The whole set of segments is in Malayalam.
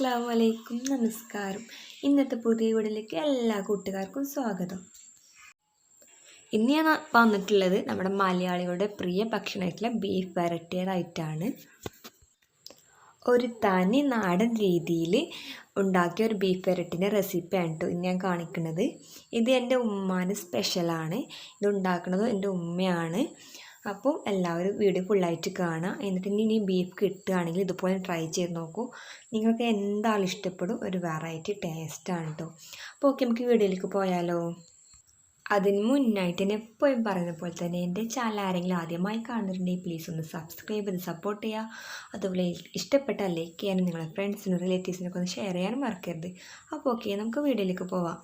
അസ്സാം വലൈക്കും നമസ്കാരം. ഇന്നത്തെ പുതിയ വീടിലേക്ക് എല്ലാ കൂട്ടുകാർക്കും സ്വാഗതം. ഇന്ന് ഞാൻ വന്നിട്ടുള്ളത് നമ്മുടെ മലയാളികളുടെ പ്രിയ ഭക്ഷണമായിട്ടുള്ള ബീഫ് വരട്ടിയതായിട്ടാണ്. ഒരു തനി നാടൻ രീതിയിൽ ഉണ്ടാക്കിയ ഒരു ബീഫ് വരട്ടിന്റെ റെസിപ്പിയാണ് കേട്ടോ ഇന്ന് ഞാൻ കാണിക്കുന്നത്. ഇത് എന്റെ ഉമ്മാന്റെ സ്പെഷ്യലാണ് ഇത് ഉണ്ടാക്കുന്നത് എന്റെ ഉമ്മയാണ്. അപ്പോൾ എല്ലാവരും വീഡിയോ ഫുള്ളായിട്ട് കാണുക. എന്നിട്ട് ഇനി ബീഫ് കിട്ടുകയാണെങ്കിൽ ഇതുപോലെ ട്രൈ ചെയ്ത് നോക്കൂ. നിങ്ങൾക്ക് എന്താണ് ഇഷ്ടപ്പെടും. ഒരു വെറൈറ്റി ടേസ്റ്റാണ് കേട്ടോ അപ്പോൾ ഓക്കെ നമുക്ക് വീഡിയോയിലേക്ക് പോയാലോ. അതിന് മുന്നായിട്ട് തന്നെ എപ്പോഴും പറയുന്ന പോലെ തന്നെ എന്റെ ചാനൽ ആരെങ്കിലും ആദ്യമായി കാണുന്നുണ്ടെങ്കിൽ പ്ലീസ് ഒന്ന് സബ്സ്ക്രൈബ് ചെയ്ത് സപ്പോർട്ട് ചെയ്യുക. അതുപോലെ ഇഷ്ടപ്പെട്ട ലൈക്ക് ചെയ്യാനും നിങ്ങളുടെ ഫ്രണ്ട്സിനും റിലേറ്റീവ്സിനൊക്കെ ഒന്ന് ഷെയർ ചെയ്യാനും മറക്കരുത്. അപ്പോൾ ഓക്കെ നമുക്ക് വീഡിയോയിലേക്ക് പോവാം.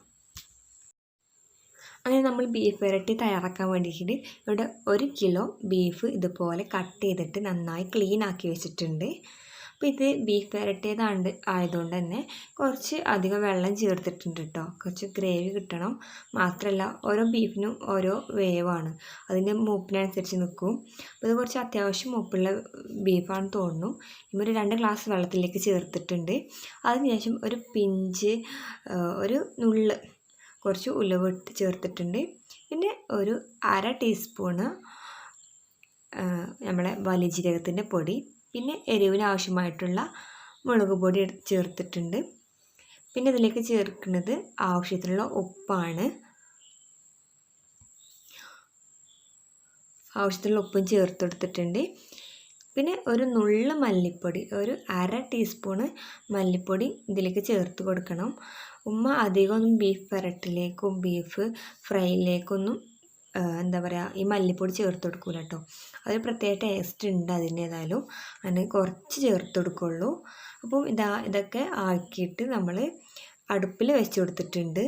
അങ്ങനെ നമ്മൾ ബീഫ് വരട്ടി തയ്യാറാക്കാൻ വേണ്ടിയിട്ട് ഇവിടെ ഒരു കിലോ ബീഫ് ഇതുപോലെ കട്ട് ചെയ്തിട്ട് നന്നായി ക്ലീൻ ആക്കി വെച്ചിട്ടുണ്ട്. അപ്പോൾ ഇത് ബീഫ് വരട്ടിയതാണ്ട് ആയതുകൊണ്ട് തന്നെ കുറച്ച് അധികം വെള്ളം ചേർത്തിട്ടുണ്ട് കേട്ടോ കുറച്ച് ഗ്രേവി കിട്ടണം. മാത്രമല്ല ഓരോ ബീഫിനും ഓരോ വേവാണ്. അതിന്റെ മൂപ്പിനനുസരിച്ച് നിൽക്കും. അപ്പോൾ ഇത് കുറച്ച് അത്യാവശ്യം മൂപ്പുള്ള ബീഫാണെന്ന് തോന്നുന്നു. ഇവർ രണ്ട് ഗ്ലാസ് വെള്ളത്തിലേക്ക് ചേർത്തിട്ടുണ്ട്. അതിനുശേഷം ഒരു പിഞ്ച് ഒരു നുള്ള് കുറച്ച് ഉലുവ ചേർത്തിട്ടുണ്ട്. പിന്നെ ഒരു അര ടീസ്പൂണ് നമ്മളെ വലിയ ജീരകത്തിന്റെ പൊടി പിന്നെ എരിവിന് ആവശ്യമായിട്ടുള്ള മുളക് പൊടി ചേർത്തിട്ടുണ്ട്. പിന്നെ ഇതിലേക്ക് ചേർക്കുന്നത് ആവശ്യത്തിനുള്ള ഉപ്പാണ്. ആവശ്യത്തിനുള്ള ഉപ്പും ചേർത്തെടുത്തിട്ടുണ്ട്. പിന്നെ ഒരു നുള്ള് മല്ലിപ്പൊടി ഒരു അര ടീസ്പൂണ് മല്ലിപ്പൊടി ഇതിലേക്ക് ചേർത്ത് കൊടുക്കണം. ഉമ്മ അധികമൊന്നും ബീഫ് വരട്ടിലേക്കും ബീഫ് ഫ്രൈയിലേക്കൊന്നും എന്താ പറയുക ഈ മല്ലിപ്പൊടി ചേർത്ത് കൊടുക്കൂല കേട്ടോ അതൊരു പ്രത്യേക ടേസ്റ്റ് ഉണ്ട് അതിന്റേതായാലും. അതിന് കുറച്ച് ചേർത്ത് കൊടുക്കുള്ളൂ. അപ്പം ഇതാ ഇതൊക്കെ ആക്കിയിട്ട് നമ്മൾ അടുപ്പിൽ വെച്ച് കൊടുത്തിട്ടുണ്ട്.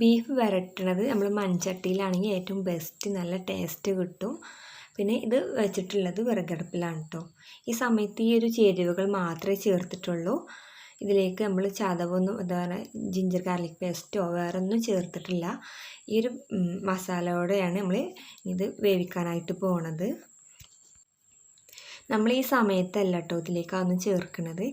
ബീഫ് വരട്ടണത് നമ്മൾ മൺചട്ടിയിലാണെങ്കിൽ ഏറ്റവും ബെസ്റ്റ് നല്ല ടേസ്റ്റ് കിട്ടും. പിന്നെ ഇത് വെച്ചിട്ടുള്ളത് വിറകടുപ്പിലാണ് കേട്ടോ ഈ സമയത്ത് ഈ ഒരു ചേരുവകൾ മാത്രമേ ചേർത്തിട്ടുള്ളൂ. ഇതിലേക്ക് നമ്മൾ ചതവൊന്നും എന്താ പറയുക ജിഞ്ചർ ഗാർലിക് പേസ്റ്റോ വേറെ ഒന്നും ചേർത്തിട്ടില്ല. ഈ ഒരു മസാലയോടെയാണ് നമ്മൾ ഇത് വേവിക്കാനായിട്ട് പോണത്. നമ്മൾ ഈ സമയത്തല്ല കേട്ടോ ഇതിലേക്കാണ് ചേർക്കുന്നത്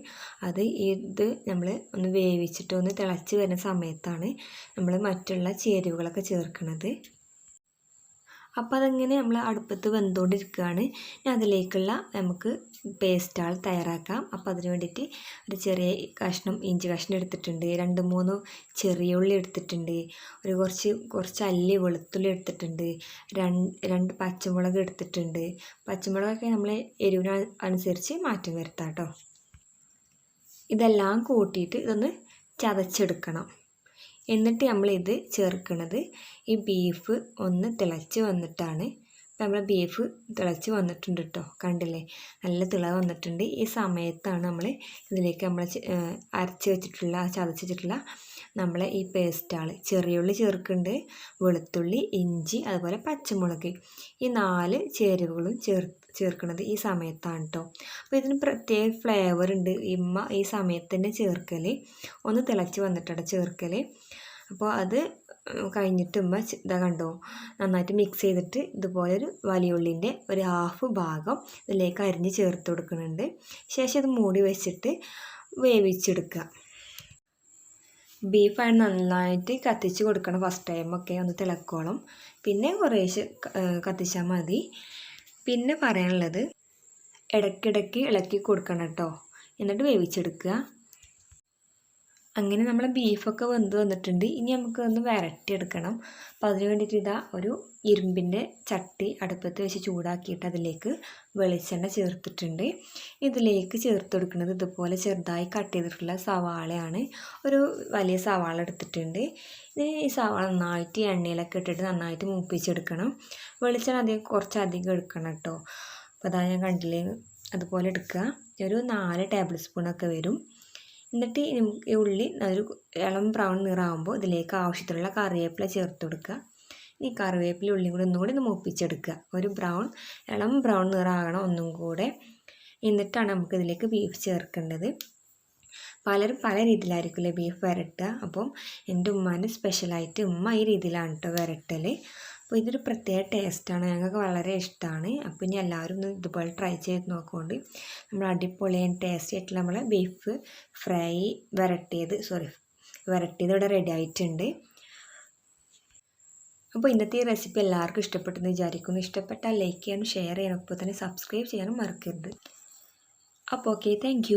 അത് ഇത് നമ്മൾ ഒന്ന് വേവിച്ചിട്ട് ഒന്ന് തിളച്ച് വരുന്ന സമയത്താണ് നമ്മൾ മറ്റുള്ള ചേരുവകളൊക്കെ ചേർക്കുന്നത് അപ്പോൾ അതങ്ങനെ നമ്മൾ അടുപ്പത്ത് വെന്തുകൊണ്ടിരിക്കുകയാണ്. ഞാൻ അതിലേക്കുള്ള നമുക്ക് പേസ്റ്റാൾ തയ്യാറാക്കാം. അപ്പോൾ അതിന് വേണ്ടിയിട്ട് ഒരു ചെറിയ കഷ്ണം ഇഞ്ചി കഷ്ണം എടുത്തിട്ടുണ്ട്. രണ്ട് മൂന്ന് ചെറിയ ഉള്ളി എടുത്തിട്ടുണ്ട്. ഒരു കുറച്ച് കുറച്ച് അല്ലി വെളുത്തുള്ളി എടുത്തിട്ടുണ്ട്. രണ്ട് രണ്ട് പച്ചമുളക് എടുത്തിട്ടുണ്ട്. പച്ചമുളകൊക്കെ നമ്മൾ എരിവിന് അനുസരിച്ച് മാറ്റം വരുത്താം കേട്ടോ. ഇതെല്ലാം കൂട്ടിയിട്ട് ഇതൊന്ന് ചതച്ചെടുക്കണം. എന്നിട്ട് നമ്മൾ ഇത് ചേർക്കുന്നത് ഈ ബീഫ് ഒന്ന് തിളച്ച് വന്നിട്ടാണ്. അപ്പം നമ്മൾ ബീഫ് തിളച്ച് വന്നിട്ടുണ്ട് കേട്ടോ കണ്ടില്ലേ? നല്ല തിള വന്നിട്ടുണ്ട്. ഈ സമയത്താണ് നമ്മൾ ഇതിലേക്ക് നമ്മൾ അരച്ച് വെച്ചിട്ടുള്ള ചതച്ച് വെച്ചിട്ടുള്ള നമ്മളെ ഈ പേസ്റ്റാൾ ചെറിയുള്ളി ചേർക്കുന്നുണ്ട്. വെളുത്തുള്ളി ഇഞ്ചി അതുപോലെ പച്ചമുളക്. ഈ നാല് ചേരുവകളും ചേർ ചേർക്കുന്നത് ഈ സമയത്താണ് കേട്ടോ അപ്പോൾ ഇതിന് പ്രത്യേക ഫ്ലേവർ ഉണ്ട്. ഇമ്മ ഈ സമയത്ത് തന്നെ ചേർക്കൽ ഒന്ന് തിളച്ച് വന്നിട്ടാണ് ചേർക്കൽ അപ്പോൾ അത് കഴിഞ്ഞിട്ട് ഉമ്മ ഇതാ കണ്ടോ? നന്നായിട്ട് മിക്സ് ചെയ്തിട്ട് ഇതുപോലെ ഒരു വലിയ ഉള്ളിന്റെ ഒരു ഹാഫ് ഭാഗം ഇതിലേക്ക് അരിഞ്ഞ് ചേർത്ത് കൊടുക്കുന്നുണ്ട്. ശേഷം ഇത് മൂടി വെച്ചിട്ട് വേവിച്ചെടുക്കുക. ബീഫാണ് നന്നായിട്ട് കത്തിച്ച് കൊടുക്കണം ഫസ്റ്റ് ടൈമൊക്കെ ഒന്ന് തിളക്കോളം. പിന്നെ കുറേശ്ശെ കത്തിച്ചാൽ മതി. പിന്നെ പറയാനുള്ളത് ഇടയ്ക്കിടയ്ക്ക് ഇളക്കി കൊടുക്കണം കേട്ടോ. എന്നിട്ട് വേവിച്ചെടുക്കുക. അങ്ങനെ നമ്മളെ ബീഫൊക്കെ വെന്ത് വന്നിട്ടുണ്ട്. ഇനി നമുക്ക് ഒന്ന് വരട്ടിയെടുക്കണം. അപ്പോൾ അതിന് വേണ്ടിയിട്ട് ഇതാ ഒരു ഇരുമ്പിന്റെ ചട്ടി അടുപ്പത്ത് വെച്ച് ചൂടാക്കിയിട്ട് അതിലേക്ക് വെളിച്ചെണ്ണ ചേർത്തിട്ടുണ്ട്. ഇതിലേക്ക് ചേർത്ത് കൊടുക്കുന്നത് ഇതുപോലെ ചെറുതായി കട്ട് ചെയ്തിട്ടുള്ള സവാളയാണ്. ഒരു വലിയ സവാള എടുത്തിട്ടുണ്ട്. ഈ സവാള നന്നായിട്ട് എണ്ണയിലൊക്കെ ഇട്ടിട്ട് നന്നായിട്ട് മൂപ്പിച്ചെടുക്കണം. വെളിച്ചെണ്ണ അധികം കുറച്ചധികം എടുക്കണം കേട്ടോ. അപ്പോൾ അതാ ഞാൻ കണ്ടില്ലേ? അതുപോലെ എടുക്കുക. ഒരു നാല് ടേബിൾ സ്പൂണൊക്കെ വരും. എന്നിട്ട് ഈ ഉള്ളി ഒരു ഇളം ബ്രൗൺ നിറാകുമ്പോൾ ഇതിലേക്ക് ആവശ്യത്തിനുള്ള കറിവേപ്പില ചേർത്ത് കൊടുക്കുക. ഈ കറിവേപ്പില ഉള്ളിയും കൂടി ഒന്നുകൂടി ഒന്ന് മുപ്പിച്ചെടുക്കുക. ഒരു ബ്രൗൺ ഇളം ബ്രൗൺ നിറാകണം ഒന്നും കൂടെ. എന്നിട്ടാണ് നമുക്ക് ഇതിലേക്ക് ബീഫ് ചേർക്കേണ്ടത്. പലരും പല രീതിയിലായിരിക്കില്ലേ ബീഫ് വരട്ടുക. അപ്പം എന്റെ ഉമ്മാന്റെ സ്പെഷ്യലായിട്ട് ഉമ്മ ഈ രീതിയിലാണ് കേട്ടോ വരട്ടൽ അപ്പോൾ ഇതൊരു പ്രത്യേക ടേസ്റ്റാണ് ഞങ്ങൾക്ക് വളരെ ഇഷ്ടമാണ് അപ്പോൾ ഇനി എല്ലാവരും ഒന്ന് ഇതുപോലെ ട്രൈ ചെയ്ത് നോക്കുകൊണ്ട് നമ്മൾ അടിപൊളിയാൻ ടേസ്റ്റ് ആയിട്ടുള്ള നമ്മളെ ബീഫ് ഫ്രൈ വരട്ടിയത് സോറി വരട്ടിയത് ഇവിടെ റെഡി ആയിട്ടുണ്ട്. അപ്പോൾ ഇന്നത്തെ ഈ റെസിപ്പി എല്ലാവർക്കും ഇഷ്ടപ്പെട്ടെന്ന് വിചാരിക്കുന്നു. ഇഷ്ടപ്പെട്ടാൽ ലൈക്ക് ചെയ്യാനും ഷെയർ ചെയ്യാനും ഒപ്പം തന്നെ സബ്സ്ക്രൈബ് ചെയ്യാനും മറക്കരുത്. അപ്പോൾ ഓക്കെ താങ്ക്